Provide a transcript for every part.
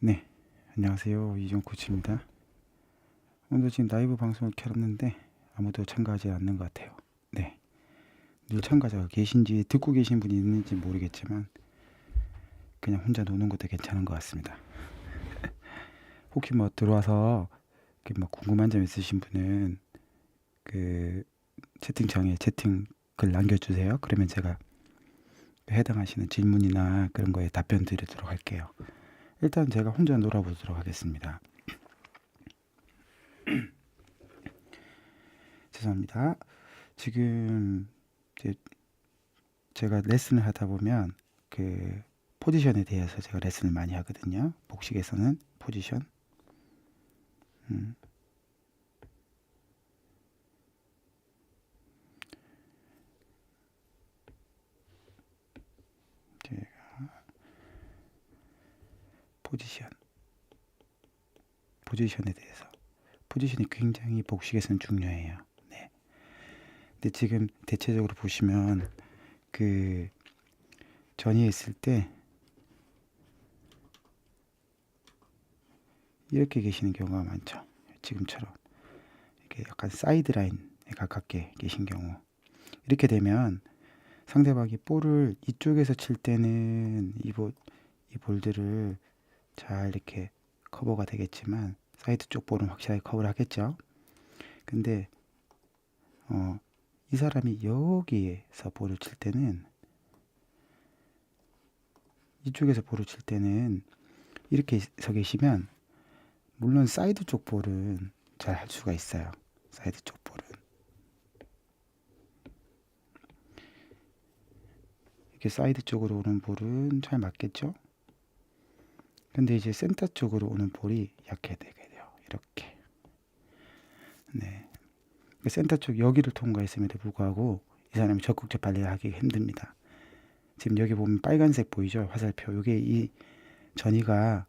네, 안녕하세요. 이종 코치입니다. 오늘 지금 라이브 방송을 켰는데 아무도 참가하지 않는 것 같아요. 네, 늘 참가자가 계신지 듣고 계신 분이 있는지 모르겠지만 그냥 혼자 노는 것도 괜찮은 것 같습니다. 혹시 뭐 들어와서 이렇게 뭐 궁금한 점 있으신 분은 그 채팅창에 채팅 글 남겨주세요. 그러면 제가 해당하시는 질문이나 그런 거에 답변 드리도록 할게요. 일단 제가 혼자 놀아보도록 하겠습니다. 죄송합니다. 지금 제가 레슨을 하다 보면 그 포지션에 대해서 제가 레슨을 많이 하거든요. 복식에서는 포지션. 음. 포지션. 포지션에 대해서. 포지션이 굉장히 복식에서는 중요해요. 네. 근데 지금 대체적으로 보시면 그 전이에 있을 때 이렇게 계시는 경우가 많죠. 지금처럼 이렇게 약간 사이드 라인에 가깝게 계신 경우 이렇게 되면 상대방이 볼을 이쪽에서 칠 때는 이, 볼, 이 볼들을 잘 이렇게 커버가 되겠지만 사이드 쪽 볼은 확실하게 커버를 하겠죠. 근데 어, 이 사람이 여기에서 볼을 칠 때는 이쪽에서 볼을 칠 때는 이렇게 서 계시면 물론 사이드 쪽 볼은 잘 할 수가 있어요. 사이드 쪽 볼은 이렇게 사이드 쪽으로 오는 볼은 잘 맞겠죠? 근데 이제 센터 쪽으로 오는 볼이 약해 되게 돼요. 이렇게. 네. 그 센터 쪽 여기를 통과했음에도 불구하고 이 사람이 적극적 발리하기 힘듭니다. 지금 여기 보면 빨간색 보이죠? 화살표. 이게 이 전이가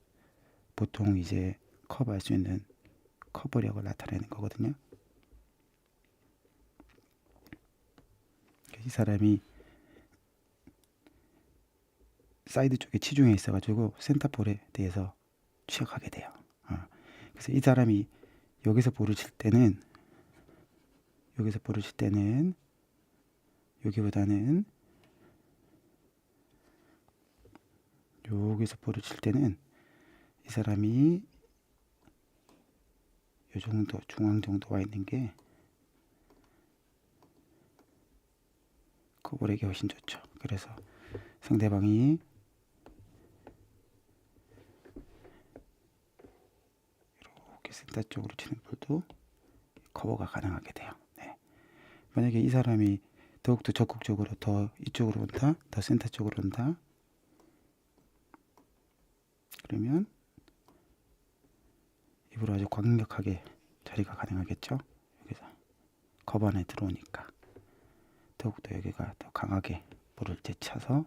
보통 이제 커버할 수 있는 커버력을 나타내는 거거든요. 이 사람이 사이드 쪽에 치중해 있어가지고 센터볼에 대해서 취약하게 돼요. 어. 그래서 이 사람이 여기서 볼을 칠 때는 여기서 볼을 칠 때는 여기보다는 여기서 볼을 칠 때는 이 사람이 요 정도 중앙 정도 와 있는 게 커버력이 훨씬 좋죠. 그래서 상대방이 이렇게 센터 쪽으로 치는 볼도 커버가 가능하게 돼요. 네. 만약에 이 사람이 더욱더 적극적으로 더 이쪽으로 온다, 더 센터 쪽으로 온다. 그러면 입으로 아주 강력하게 처리가 가능하겠죠. 여기서 커버 안에 들어오니까 더욱더 여기가 더 강하게 볼을 되차서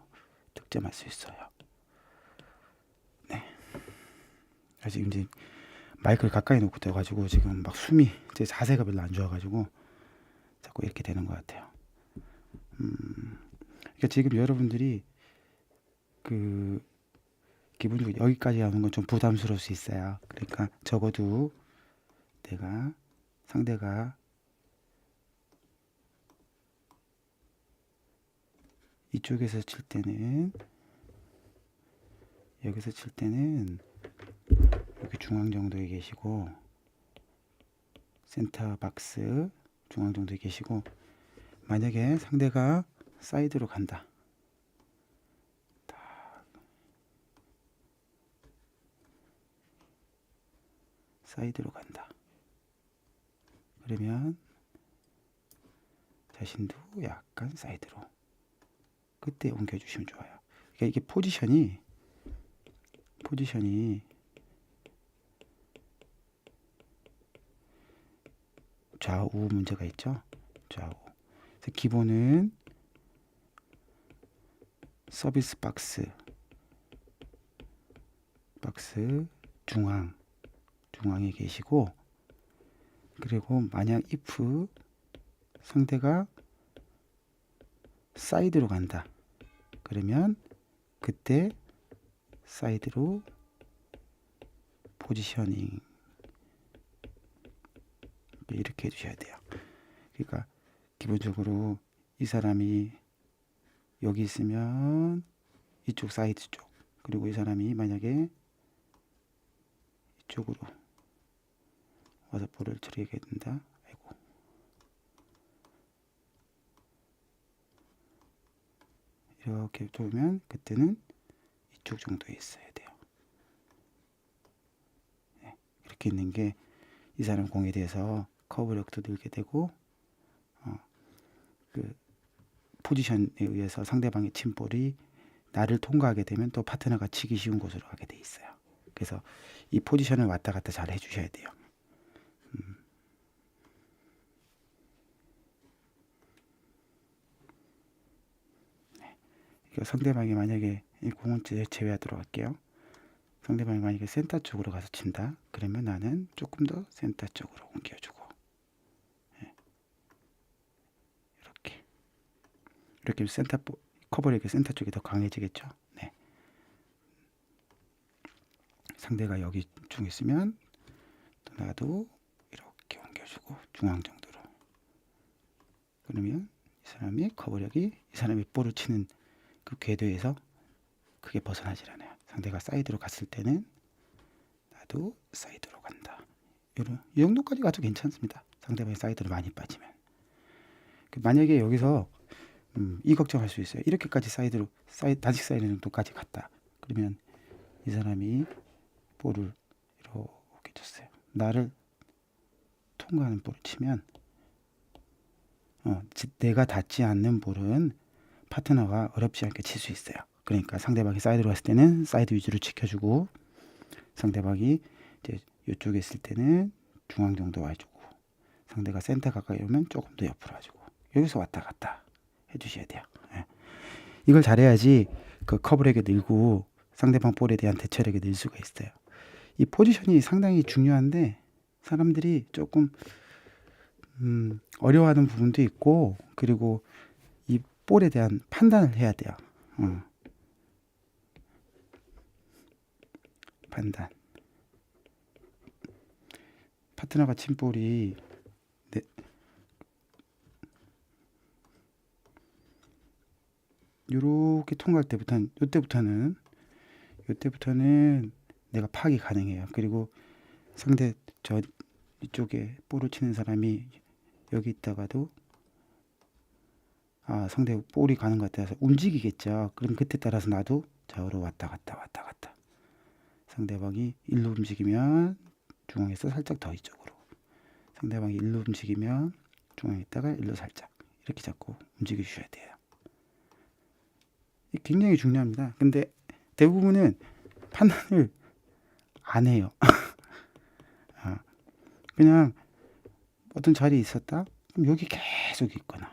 득점할 수 있어요. 네. 지금 이제 마이크를 가까이 놓고 떠가지고 지금 막 숨이 제 자세가 별로 안 좋아가지고 자꾸 이렇게 되는 것 같아요. 음, 그러니까 지금 여러분들이 그 기본적으로 여기까지 하는 건 좀 부담스러울 수 있어요. 그러니까 적어도 내가 상대가 이쪽에서 칠 때는 여기서 칠 때는 중앙 정도에 계시고 센터 박스 중앙 정도에 계시고 만약에 상대가 사이드로 간다. 사이드로 간다. 그러면 자신도 약간 사이드로 그때 옮겨주시면 좋아요. 그러니까 이게 포지션이 포지션이 좌우 문제가 있죠. 좌우. 기본은 서비스 박스 박스 중앙 중앙에 계시고 그리고 만약 if 상대가 사이드로 간다. 그러면 그때 사이드로 포지셔닝 이렇게 해주셔야 돼요. 그러니까 기본적으로 이 사람이 여기 있으면 이쪽 사이드 쪽 그리고 이 사람이 만약에 이쪽으로 와서 볼을 처리하게 된다. 아이고. 이렇게 돌면 그때는 이쪽 정도에 있어야 돼요. 네, 이렇게 있는 게 이 사람 공에 대해서 커버력도 늘게 되고 어, 그 포지션에 의해서 상대방의 침볼이 나를 통과하게 되면 또 파트너가 치기 쉬운 곳으로 가게 돼 있어요. 그래서 이 포지션을 왔다 갔다 잘 해주셔야 돼요. 음. 네. 상대방이 만약에 이 공은 제- 제외하도록 할게요. 상대방이 만약에 센터 쪽으로 가서 친다. 그러면 나는 조금 더 센터 쪽으로 옮겨주고 네. 이렇게 이렇게 센터 보- 커버력이 센터 쪽이 더 강해지겠죠. 네. 상대가 여기 중 있으면 또 나도 이렇게 옮겨주고 중앙 정도로 그러면 이 사람이 커버력이 이 사람이 볼을 치는 그 궤도에서 크게 벗어나질 않아요. 상대가 사이드로 갔을 때는 나도 사이드로 간다. 이런 이 정도까지 가도 괜찮습니다. 상대방이 사이드로 많이 빠지면 그 만약에 여기서 음, 이 걱정할 수 있어요. 이렇게까지 사이드로 사이 단식 사이드 정도까지 갔다. 그러면 이 사람이 볼을 이렇게 줬어요. 나를 통과하는 볼을 치면 어, 지- 내가 닿지 않는 볼은 파트너가 어렵지 않게 칠 수 있어요. 그러니까 상대방이 사이드로 갔을 때는 사이드 위주로 지켜주고 상대방이 이제 이쪽에 있을 때는 중앙 정도 와주고 상대가 센터 가까이 오면 조금 더 옆으로 와주고 여기서 왔다 갔다 해주셔야 돼요. 예. 이걸 잘해야지 그 커버력이 늘고 상대방 볼에 대한 대처력이 늘 수가 있어요. 이 포지션이 상당히 중요한데 사람들이 조금 음, 어려워하는 부분도 있고 그리고 이 볼에 대한 판단을 해야 돼요. 어. 판단. 파트너가 친 볼이 네. 요렇게 통과할 때부터는 요때부터는 요때부터는 내가 파악이 가능해요. 그리고 상대 저 이쪽에 볼을 치는 사람이 여기 있다가도 아 상대 볼이 가는 것 같아서 움직이겠죠. 그럼 그때 따라서 나도 좌우로 왔다 갔다 왔다 갔다. 상대방이 일로 움직이면 중앙에서 살짝 더 이쪽으로. 상대방이 일로 움직이면 중앙에 있다가 일로 살짝 이렇게 잡고 움직여 주셔야 돼요. 굉장히 중요합니다. 근데 대부분은 판단을 안 해요. 아, 그냥 어떤 자리에 있었다? 그럼 여기 계속 있거나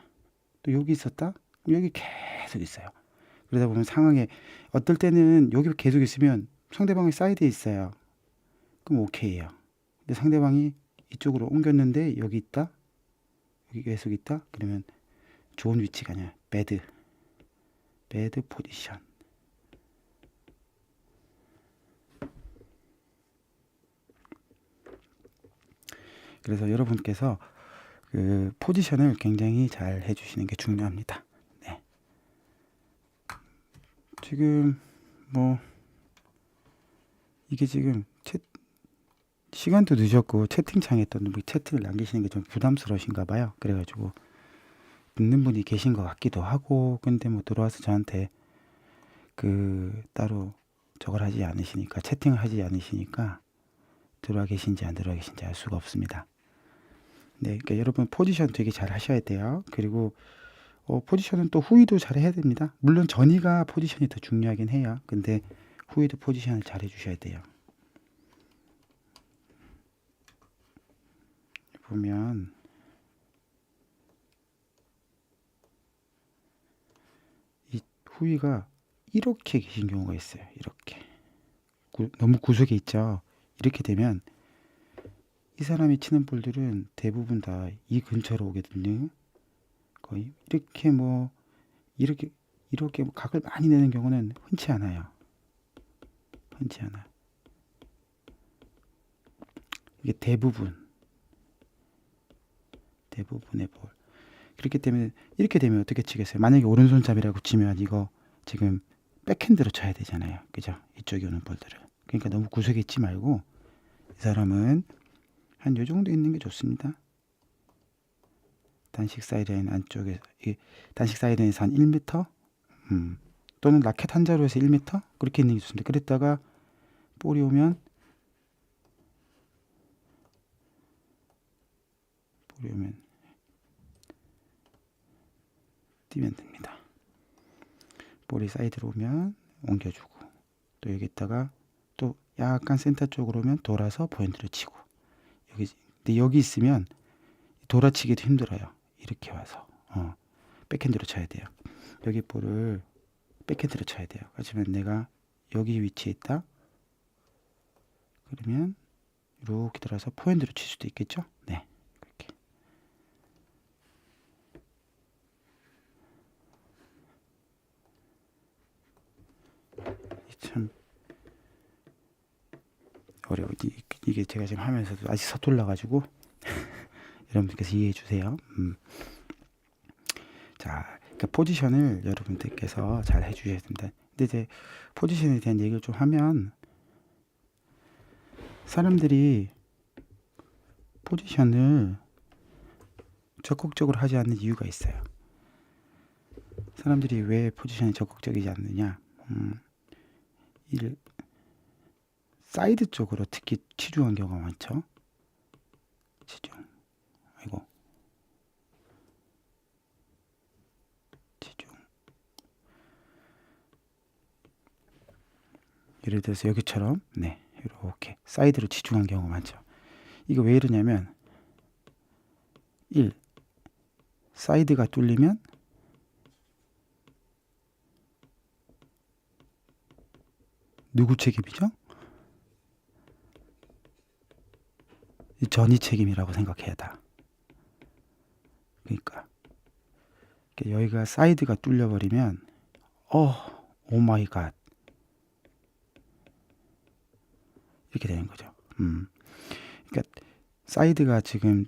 또 여기 있었다? 그럼 여기 계속 있어요. 그러다 보면 상황에 어떨 때는 여기 계속 있으면 상대방이 사이드에 있어요. 그럼 오케이예요. 근데 상대방이 이쪽으로 옮겼는데 여기 있다? 여기 계속 있다? 그러면 좋은 위치가 아니야. 배드. 배드 포지션. 그래서 여러분께서 그 포지션을 굉장히 잘 해주시는 게 중요합니다. 네. 지금 뭐 이게 지금 채, 시간도 늦었고 채팅창에 또 뭐 채팅을 남기시는 게 좀 부담스러우신가 봐요. 그래가지고 듣는 분이 계신 것 같기도 하고 근데 뭐 들어와서 저한테 그 따로 저걸 하지 않으시니까 채팅을 하지 않으시니까 들어와 계신지 안 들어와 계신지 알 수가 없습니다. 네, 그러니까 여러분 포지션 되게 잘 하셔야 돼요. 그리고 어, 포지션은 또 후위도 잘 해야 됩니다. 물론 전이가 포지션이 더 중요하긴 해요. 근데 후위도 포지션을 잘 해주셔야 돼요. 보면 이 후위가 이렇게 계신 경우가 있어요. 이렇게 구- 너무 구석에 있죠. 이렇게 되면 이 사람이 치는 볼들은 대부분 다 이 근처로 오거든요. 거의 이렇게 뭐 이렇게 이렇게 뭐 각을 많이 내는 경우는 흔치 않아요. 흔치 않아. 이게 대부분 대부분의 볼. 그렇기 때문에 이렇게 되면 어떻게 치겠어요? 만약에 오른손잡이라고 치면 이거 지금 백핸드로 쳐야 되잖아요. 그죠? 이쪽에 오는 볼들을. 그러니까 너무 구석에 있지 말고 이 사람은 한 요 정도 있는 게 좋습니다. 단식 사이드라인 안쪽에 이 단식 사이드라인에서 한 1m 음, 또는 라켓 한 자루에서 1m 그렇게 있는 게 좋습니다. 그랬다가 볼이 오면 볼이 오면 뛰면 됩니다. 볼이 사이드로 오면 옮겨주고 또 여기다가 또 약간 센터 쪽으로 오면 돌아서 포인트를 치고 여기 근데 여기 있으면 돌아치기도 힘들어요. 이렇게 와서 어, 백핸드로 쳐야 돼요. 여기 볼을 백핸드로 쳐야 돼요. 하지만 내가 여기 위치에 있다. 그러면 이렇게 들어서 포핸드로 칠 수도 있겠죠? 네, 그렇게. 참 어려워. 이- 이게 제가 지금 하면서도 아직 서툴러 가지고 여러분들께서 이해해 주세요. 음. 자, 그러니까 포지션을 여러분들께서 잘 해주셔야 됩니다. 근데 이제 포지션에 대한 얘기를 좀 하면 사람들이 포지션을 적극적으로 하지 않는 이유가 있어요. 사람들이 왜 포지션에 적극적이지 않느냐? 음, 일 사이드 쪽으로 특히 치중한 경우가 많죠. 치중. 아이고. 치중. 예를 들어서 여기처럼 네 이렇게 사이드로 치중한 경우가 많죠. 이거 왜 이러냐면 1. 사이드가 뚫리면 누구 책임이죠? 전이 책임이라고 생각해야 다. 그러니까 여기가 사이드가 뚫려버리면 어, 오 마이 갓 이렇게 되는 거죠. 음. 그러니까 사이드가 지금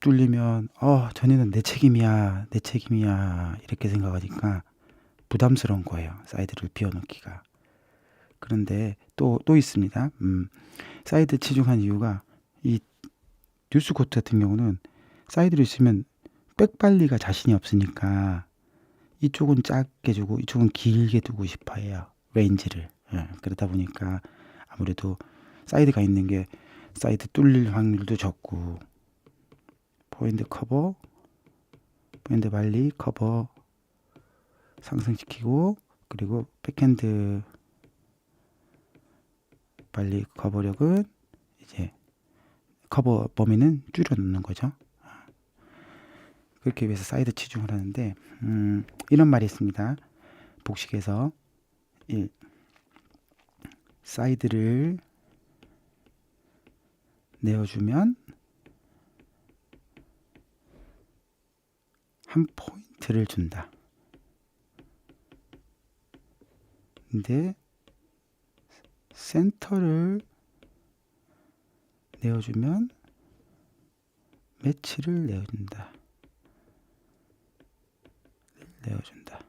뚫리면 어, 전이는 내 책임이야, 내 책임이야 이렇게 생각하니까 부담스러운 거예요. 사이드를 비워놓기가. 그런데 또또 있습니다. 음, 사이드 치중한 이유가 이 뉴스 코트 같은 경우는 사이드로 있으면 백 발리가 자신이 없으니까 이쪽은 짧게 주고 이쪽은 길게 두고 싶어 해요. 레인지를. 예, 그러다 보니까 아무래도 사이드가 있는 게 사이드 뚫릴 확률도 적고 포인트 커버 포인트 발리 커버 상승시키고 그리고 백핸드 발리 커버력은 이제 커버 범위는 줄여 놓는 거죠. 그렇게 위해서 사이드 치중을 하는데 음, 이런 말이 있습니다. 복식에서 1. 사이드를 내어주면 한 포인트를 준다. 근데 센터를 내어주면 매치를 내어준다. 내어준다.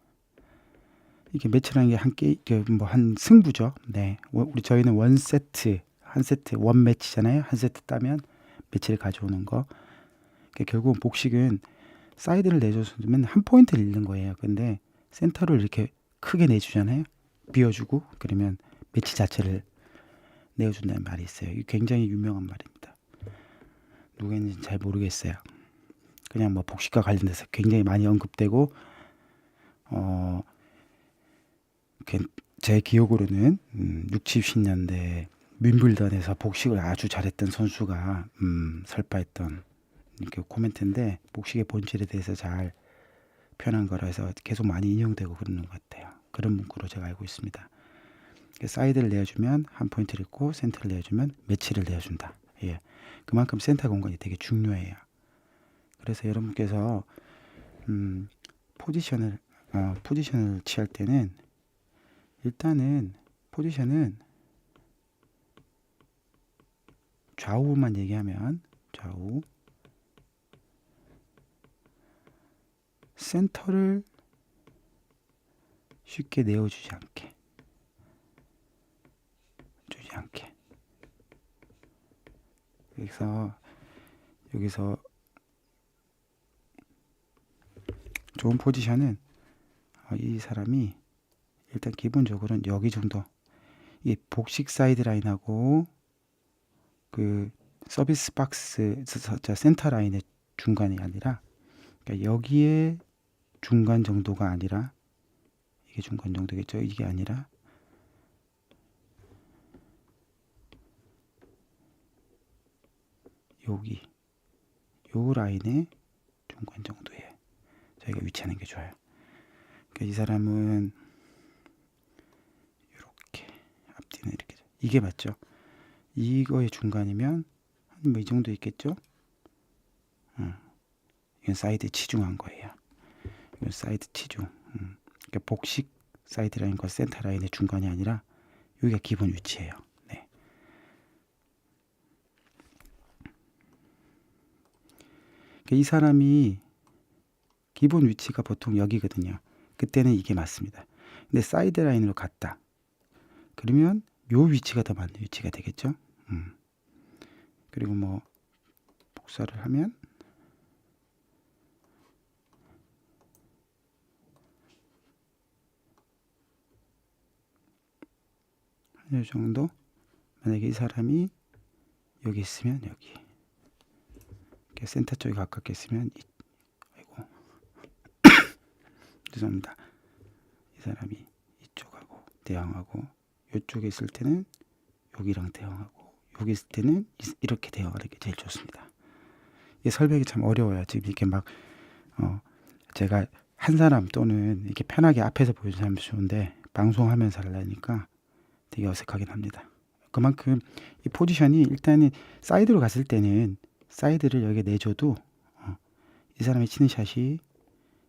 이게 매치라는 게 한 게 뭐한 승부죠. 네, 워- 우리 저희는 원 세트 한 세트 원 매치잖아요. 한 세트 따면 매치를 가져오는 거. 그러니까 결국은 복식은 사이드를 내줘주면 한 포인트를 잃는 거예요. 근데 센터를 이렇게 크게 내주잖아요. 비워주고 그러면 매치 자체를 내어준다는 말이 있어요. 굉장히 유명한 말입니다. 누가 했는지 잘 모르겠어요. 그냥 뭐 복식과 관련돼서 굉장히 많이 언급되고 어, 그- 제 기억으로는 음, 60, 70년대 윈블던에서 복식을 아주 잘했던 선수가 음, 설파했던 이렇게 코멘트인데 복식의 본질에 대해서 잘 표현한 거라 해서 계속 많이 인용되고 그러는 것 같아요. 그런 문구로 제가 알고 있습니다. 사이드를 내어주면 한 포인트를 있고 센터를 내어주면 매치를 내어준다. 예, 그만큼 센터 공간이 되게 중요해요. 그래서 여러분께서 음, 포지션을 어, 포지션을 취할 때는 일단은 포지션은 좌우만 얘기하면 좌우 센터를 쉽게 내어주지 않게 않게 여기서 여기서 좋은 포지션은 어, 이 사람이 일단 기본적으로는 여기 정도. 이 복식 사이드 라인하고 그 서비스 박스 센터 라인의 중간이 아니라 그러니까 여기에 중간 정도가 아니라 이게 중간 정도겠죠? 이게 아니라 여기 요 라인의 중간 정도에 저희가 위치하는 게 좋아요. 그러니까 이 사람은 이렇게 앞뒤는 이렇게 이게 맞죠? 이거의 중간이면 한 뭐 이 정도 있겠죠? 음. 이건 사이드 치중한 거예요. 이건 사이드 치중. 음. 그러니까 복식 사이드 라인과 센터 라인의 중간이 아니라 여기가 기본 위치예요. 네. 그러니까 이 사람이 기본 위치가 보통 여기거든요. 그때는 이게 맞습니다. 근데 사이드 라인으로 갔다. 그러면 요 위치가 더 맞는 위치가 되겠죠. 음. 그리고 뭐 복사를 하면 이 정도 만약에 이 사람이 여기 있으면 여기 센터 쪽에 가깝게 있으면 이, 아이고. 죄송합니다. 이 사람이 이쪽하고 대항하고 이쪽에 있을 때는 여기랑 대항하고 여기 있을 때는 이- 이렇게 대항하는 게 제일 좋습니다. 이게 설명이 참 어려워요. 지금 이렇게 막 어, 제가 한 사람 또는 이렇게 편하게 앞에서 보여주면 좋은데 방송하면서 하려니까 되게 어색하긴 합니다. 그만큼 이 포지션이 일단은 사이드로 갔을 때는 사이드를 여기에 내줘도 어, 이 사람이 치는 샷이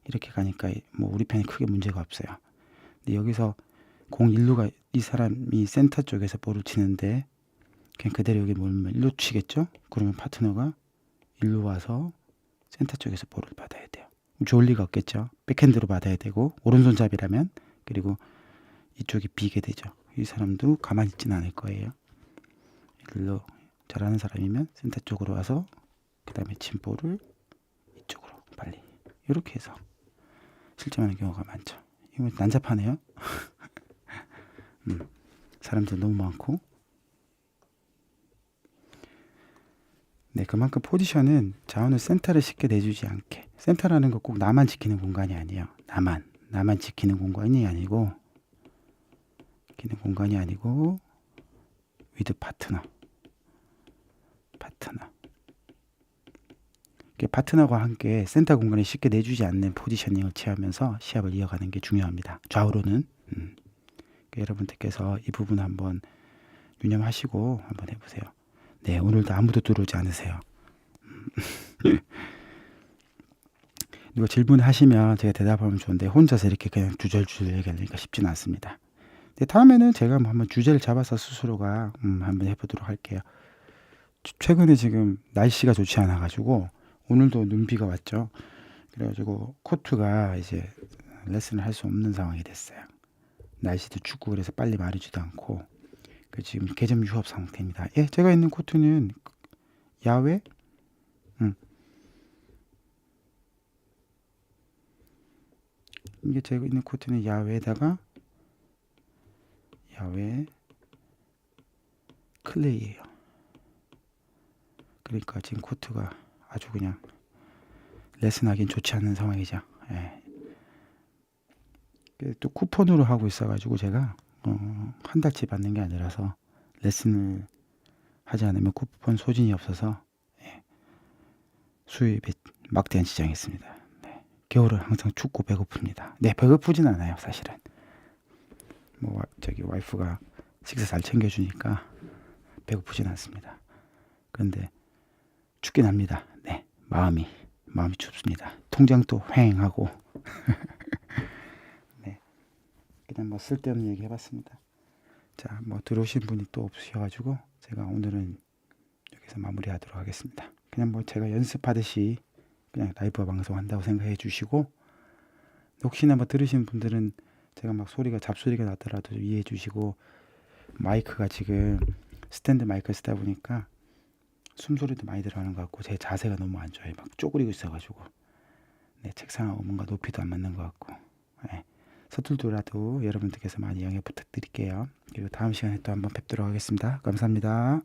이렇게 가니까 뭐 우리 편이 크게 문제가 없어요. 근데 여기서 공 일루가 이 사람이 센터 쪽에서 볼을 치는데 그냥 그대로 여기 몰면 일루 치겠죠? 그러면 파트너가 일루 와서 센터 쪽에서 볼을 받아야 돼요. 좋을 리가 없겠죠. 백핸드로 받아야 되고 오른손잡이라면 그리고 이쪽이 비게 되죠. 이 사람도 가만히 있지는 않을 거예요. 일로 잘하는 사람이면 센터 쪽으로 와서 그 다음에 침볼을 이쪽으로 빨리 이렇게 해서 실점하는 경우가 많죠. 이거 난잡하네요. 음, 사람들 너무 많고 네 그만큼 포지션은 자원을 센터를 쉽게 내주지 않게 센터라는 거 꼭 나만 지키는 공간이 아니에요. 나만 나만 지키는 공간이 아니고 지키는 공간이 아니고 위드 파트너 이렇게 파트너와 함께 센터 공간에 쉽게 내주지 않는 포지셔닝을 취하면서 시합을 이어가는 게 중요합니다. 좌우로는 음. 그러니까 여러분들께서 이 부분 한번 유념하시고 한번 해보세요. 네 오늘도 아무도 들어오지 않으세요. 음. 누가 질문하시면 제가 대답하면 좋은데 혼자서 이렇게 그냥 주절주절 얘기하려니까 쉽지는 않습니다. 네, 다음에는 제가 뭐 한번 주제를 잡아서 스스로가 음, 한번 해보도록 할게요. 최- 최근에 지금 날씨가 좋지 않아 가지고 오늘도 눈비가 왔죠. 그래가지고 코트가 이제 레슨을 할 수 없는 상황이 됐어요. 날씨도 춥고 그래서 빨리 마르지도 않고 그 지금 개점 유업 상태입니다. 예, 제가 있는 코트는 야외, 음. 이게 제가 있는 코트는 야외에다가 야외 클레이예요. 그러니까 지금 코트가 아주 그냥 레슨하기는 좋지 않은 상황이죠. 예. 그또 쿠폰으로 하고 있어가지고 제가 어, 한 달치 받는 게 아니라서 레슨을 하지 않으면 쿠폰 소진이 없어서 예. 수입에 막대한 지장이 있습니다. 네. 겨울은 항상 춥고 배고픕니다. 네, 배고프진 않아요, 사실은. 뭐 와- 저기 와이프가 식사 잘 챙겨주니까 배고프진 않습니다. 그런데 춥긴 합니다. 네, 마음이 마음이 춥습니다. 통장도 휑하고 네, 그냥 뭐 쓸데없는 얘기 해봤습니다. 자, 뭐 들어오신 분이 또 없으셔가지고 제가 오늘은 여기서 마무리하도록 하겠습니다. 그냥 뭐 제가 연습하듯이 그냥 라이브 방송 한다고 생각해 주시고 혹시나 뭐 들으시는 분들은 제가 막 소리가 잡소리가 나더라도 좀 이해해 주시고 마이크가 지금 스탠드 마이크 쓰다 보니까 숨소리도 많이 들어가는 것 같고 제 자세가 너무 안 좋아요. 막 쪼그리고 있어가지고 네, 책상하고 뭔가 높이도 안 맞는 것 같고 네, 서툴더라도 여러분들께서 많이 양해 부탁드릴게요. 그리고 다음 시간에 또 한번 뵙도록 하겠습니다. 감사합니다.